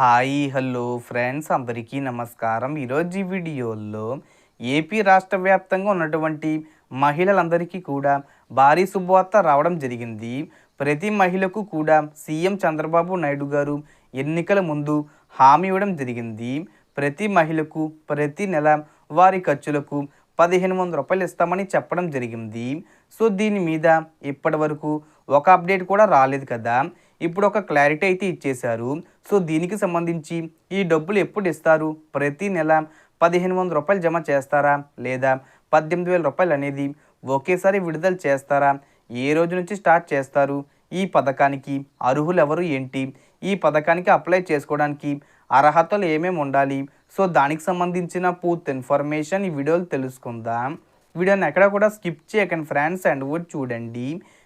Hi hello friends. అందరికీ నమస్కారం. ఈరోజు ఈ వీడియోలో ఏపీ రాష్ట్ర వ్యాప్తంగా ఉన్నటువంటి మహిళలందరికీ కూడా భారీ శుభవార్త రావడం జరిగింది. ప్రతి మహిళకు కూడా సీఎం చంద్రబాబు నాయుడు గారు ఎన్నికల ముందు హామీ ఇవ్వడం జరిగింది. ప్రతి మహిళకు ప్రతి నెల వారి ఖర్చులకు పదిహేను వందల రూపాయలు ఇస్తామని చెప్పడం జరిగింది. సో దీని మీద ఇప్పటి వరకు ఒక అప్డేట్ కూడా రాలేదు కదా. ఇప్పుడు ఒక క్లారిటీ అయితే ఇచ్చేశారు. సో దీనికి సంబంధించి ఈ డబ్బులు ఎప్పుడు ఇస్తారు? ప్రతి నెల పదిహేను వందల రూపాయలు జమ చేస్తారా? లేదా పద్దెనిమిది వేల రూపాయలు అనేది ఒకేసారి విడుదల చేస్తారా? ఏ రోజు నుంచి స్టార్ట్ చేస్తారు? ఈ పథకానికి అర్హులు ఎవరు ఏంటి? ఈ పథకానికి అప్లై చేసుకోవడానికి అర్హతలు ఏమేమి ఉండాలి? సో దానికి సంబంధించిన పూర్తి ఇన్ఫర్మేషన్ ఈ వీడియోలు తెలుసుకుందాం. వీడియోని ఎక్కడ కూడా స్కిప్ చేయకండి ఫ్రెండ్స్ అండ్ కూడా చూడండి.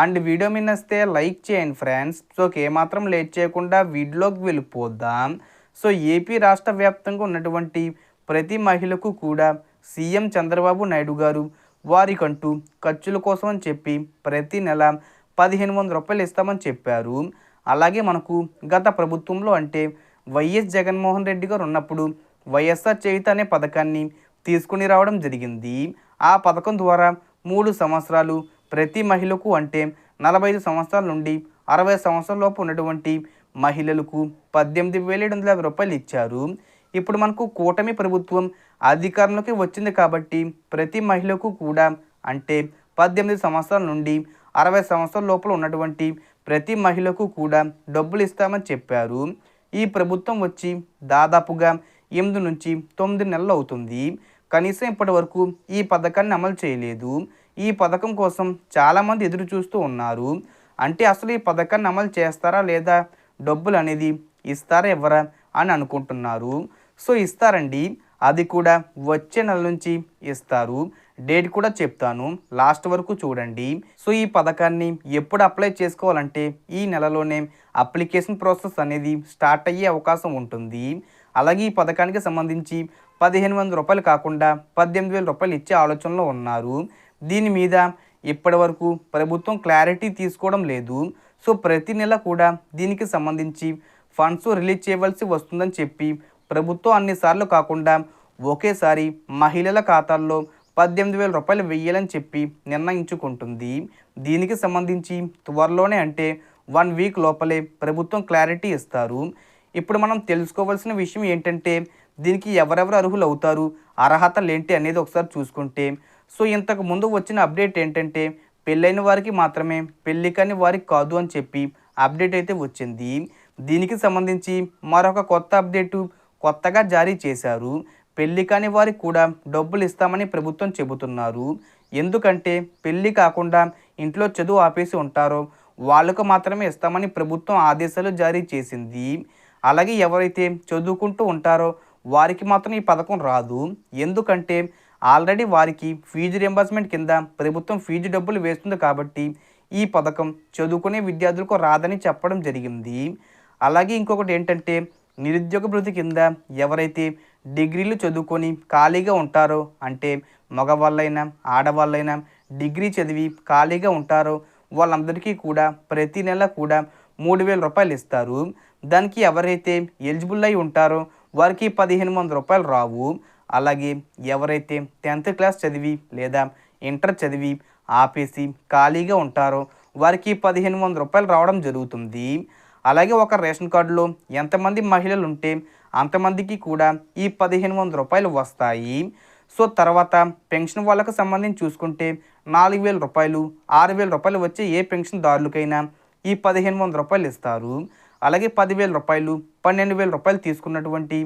అండ్ వీడియో మీద వస్తే లైక్ చేయండి ఫ్రెండ్స్. సో ఏమాత్రం లేట్ చేయకుండా వీడియోలోకి వెళ్ళిపోద్దాం సో ఏపీ రాష్ట్ర వ్యాప్తంగా ఉన్నటువంటి ప్రతి మహిళకు కూడా సీఎం చంద్రబాబు నాయుడు గారు వారికంటూ ఖర్చుల కోసం అని చెప్పి ప్రతి నెల పదిహేను వందల రూపాయలు ఇస్తామని చెప్పారు. అలాగే మనకు గత ప్రభుత్వంలో అంటే వైఎస్ జగన్మోహన్ రెడ్డి గారు ఉన్నప్పుడు వైఎస్ఆర్ చేయుత అనే పథకాన్ని తీసుకుని రావడం జరిగింది. ఆ పథకం ద్వారా మూడు సంవత్సరాలు ప్రతి మహిళకు అంటే నలభై ఐదు సంవత్సరాల నుండి అరవై సంవత్సరాల లోపు ఉన్నటువంటి మహిళలకు పద్దెనిమిది వేల ఏడు వందల యాభై రూపాయలు ఇచ్చారు. ఇప్పుడు మనకు కూటమి ప్రభుత్వం అధికారంలోకి వచ్చింది కాబట్టి ప్రతి మహిళకు కూడా అంటే పద్దెనిమిది సంవత్సరాల నుండి అరవై సంవత్సరాల లోపల ఉన్నటువంటి ప్రతి మహిళకు కూడా డబ్బులు ఇస్తామని చెప్పారు. ఈ ప్రభుత్వం వచ్చి దాదాపుగా ఎనిమిది నుంచి తొమ్మిది నెలలు అవుతుంది. కనీసం ఇప్పటి వరకు ఈ పథకాన్ని అమలు చేయలేదు. ఈ పథకం కోసం చాలామంది ఎదురు చూస్తూ ఉన్నారు. అంటే అసలు ఈ పథకాన్ని అమలు చేస్తారా లేదా? డబ్బులు అనేది ఇస్తారా ఇవ్వరా అని అనుకుంటున్నారు. సో ఇస్తారండి. అది కూడా వచ్చే నెల నుంచి ఇస్తారు. డేట్ కూడా చెప్తాను. లాస్ట్ వరకు చూడండి. సో ఈ పథకాన్ని ఎప్పుడు అప్లై చేసుకోవాలంటే ఈ నెలలోనే అప్లికేషన్ ప్రాసెస్ అనేది స్టార్ట్ అయ్యే అవకాశం ఉంటుంది. అలాగే ఈ పథకానికి సంబంధించి పదిహేను వందల రూపాయలు కాకుండా పద్దెనిమిది వేల రూపాయలు ఇచ్చే ఆలోచనలో ఉన్నారు. దీని మీద ఇప్పటి వరకు ప్రభుత్వం క్లారిటీ తీసుకోవడం లేదు. సో ప్రతి నెల కూడా దీనికి సంబంధించి ఫండ్స్ రిలీజ్ చేయవలసి వస్తుందని చెప్పి ప్రభుత్వం అన్నిసార్లు కాకుండా ఒకేసారి మహిళల ఖాతాల్లో పద్దెనిమిది వేల రూపాయలు వెయ్యాలని చెప్పి నిర్ణయించుకుంటుంది. దీనికి సంబంధించి త్వరలోనే అంటే వన్ వీక్ లోపలే ప్రభుత్వం క్లారిటీ ఇస్తారు. ఇప్పుడు మనం తెలుసుకోవాల్సిన విషయం ఏంటంటే దీనికి ఎవరెవరు అర్హులు అవుతారు అర్హతలు ఏంటి అనేది ఒకసారి చూసుకుంటే సో ఇంతకు ముందు వచ్చిన అప్డేట్ ఏంటంటే పెళ్ళైన వారికి మాత్రమే పెళ్ళి కాని వారికి కాదు అని చెప్పి అప్డేట్ అయితే వచ్చింది. దీనికి సంబంధించి మరొక కొత్త అప్డేటు కొత్తగా జారీ చేశారు. పెళ్ళి కాని వారికి కూడా డబ్బులు ఇస్తామని ప్రభుత్వం చెబుతున్నారు. ఎందుకంటే పెళ్ళి కాకుండా ఇంట్లో చదువు ఆపేసి ఉంటారో వాళ్ళకు మాత్రమే ఇస్తామని ప్రభుత్వం ఆదేశాలు జారీ చేసింది. అలాగే ఎవరైతే చదువుకుంటూ ఉంటారో వారికి మాత్రం ఈ పథకం రాదు. ఎందుకంటే ఆల్రెడీ వారికి ఫీజు రియంబర్స్మెంట్ కింద ప్రభుత్వం ఫీజు డబ్బులు వేస్తుంది కాబట్టి ఈ పథకం చదువుకునే విద్యార్థులకు రాదని చెప్పడం జరిగింది. అలాగే ఇంకొకటి ఏంటంటే నిరుద్యోగ భృతి కింద ఎవరైతే డిగ్రీలు చదువుకొని ఖాళీగా ఉంటారో అంటే మగవాళ్ళైనా ఆడవాళ్ళైనా డిగ్రీ చదివి ఖాళీగా ఉంటారో వాళ్ళందరికీ కూడా ప్రతి నెల కూడా మూడు వేల రూపాయలు ఇస్తారు. దానికి ఎవరైతే ఎలిజిబుల్ అయి ఉంటారో వారికి పదిహేను వందల రూపాయలు రావు. అలాగే ఎవరైతే టెన్త్ క్లాస్ చదివి లేదా ఇంటర్ చదివి ఆపేసి ఖాళీగా ఉంటారో వారికి పదిహేను వందల రూపాయలు రావడం జరుగుతుంది. అలాగే ఒక రేషన్ కార్డులో ఎంతమంది మహిళలు ఉంటే అంతమందికి కూడా ఈ పదిహేను వందల రూపాయలు వస్తాయి. సో తర్వాత పెన్షన్ వాళ్ళకు సంబంధించి చూసుకుంటే నాలుగు వేల రూపాయలు ఆరు వేల రూపాయలు వచ్చే ఏ పెన్షన్దారులకైనా ఈ పదిహేను వందల రూపాయలు ఇస్తారు. అలాగే పదివేల రూపాయలు పన్నెండు వేల రూపాయలు తీసుకున్నటువంటి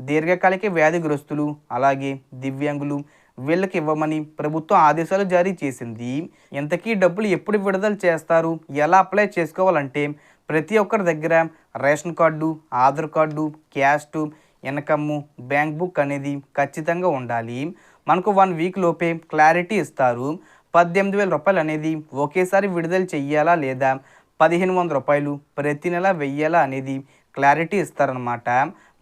దీర్ఘకాలిక వ్యాధిగ్రస్తులు అలాగే దివ్యాంగులు వీళ్ళకి ఇవ్వమని ప్రభుత్వం ఆదేశాలు జారీ చేసింది. ఇంతకీ డబ్బులు ఎప్పుడు విడుదల చేస్తారు? ఎలా అప్లై చేసుకోవాలంటే ప్రతి ఒక్కరి దగ్గర ration card Aadhaar card caste income bank book అనేది ఖచ్చితంగా ఉండాలి. మనకు వన్ వీక్ లోపే క్లారిటీ ఇస్తారు. పద్దెనిమిది వేల రూపాయలు అనేది ఒకేసారి విడుదల చెయ్యాలా లేదా పదిహేను వందల రూపాయలు ప్రతి నెల వెయ్యాలా అనేది క్లారిటీ ఇస్తారనమాట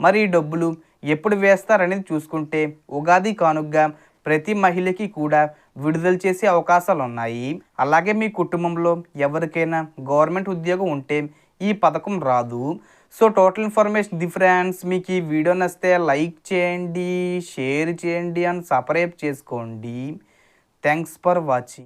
మరి ఈ డబ్బులు ఎప్పుడు వేస్తారనేది చూసుకుంటే ఉగాది కానుగ్గా ప్రతి మహిళకి కూడా విడుదల చేసే అవకాశాలు ఉన్నాయి అలాగే మీ కుటుంబంలో ఎవరికైనా గవర్నమెంట్ ఉద్యోగం ఉంటే ఈ పథకం రాదు. సో టోటల్ ఇన్ఫర్మేషన్ డిఫరెన్స్ మీకు ఈ వీడియో నచ్చితే లైక్ చేయండి షేర్ చేయండి అండ్ సబ్స్క్రైబ్ చేసుకోండి. Thanks for watching.